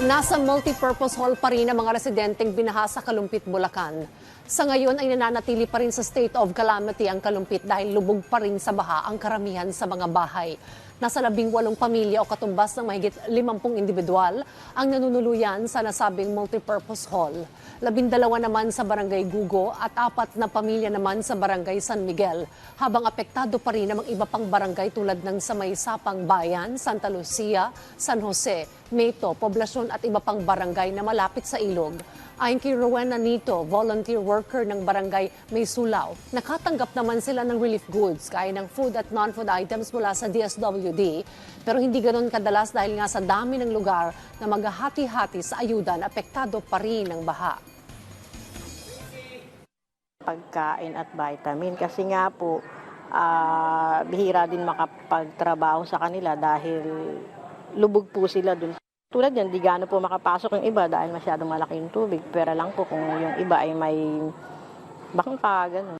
Nasa multipurpose hall pa rin ang mga residenteng binaha sa Kalumpit, Bulacan. Sa ngayon ay nananatili pa rin sa state of calamity ang Kalumpit dahil lubog pa rin sa baha ang karamihan sa mga bahay. Nasa labing walong pamilya o katumbas ng mahigit limampung individual ang nanunuluyan sa nasabing multipurpose hall. Labindalawa naman sa barangay Gugo at apat na pamilya naman sa barangay San Miguel. Habang apektado pa rin ang iba pang barangay tulad ng Samay Sapang Bayan, Santa Lucia, San Jose, Meto, Poblasyon at iba pang barangay na malapit sa ilog. Ayon kay Rowena Nito, volunteer worker ng barangay May Sulaw, nakatanggap naman sila ng relief goods gaya ng food at non-food items mula sa DSWD. Pero hindi ganoon kadalas dahil nga sa dami ng lugar na maghahati-hati sa ayuda na apektado pa rin ng baha. pagkain at vitamin kasi nga po ah, bihira din makapagtrabaho sa kanila dahil lubog po sila dun. Tulad yan, di gaano po makapasok yung iba dahil masyadong malaki yung tubig. Pero lang po kung yung iba ay may bangka, ganun.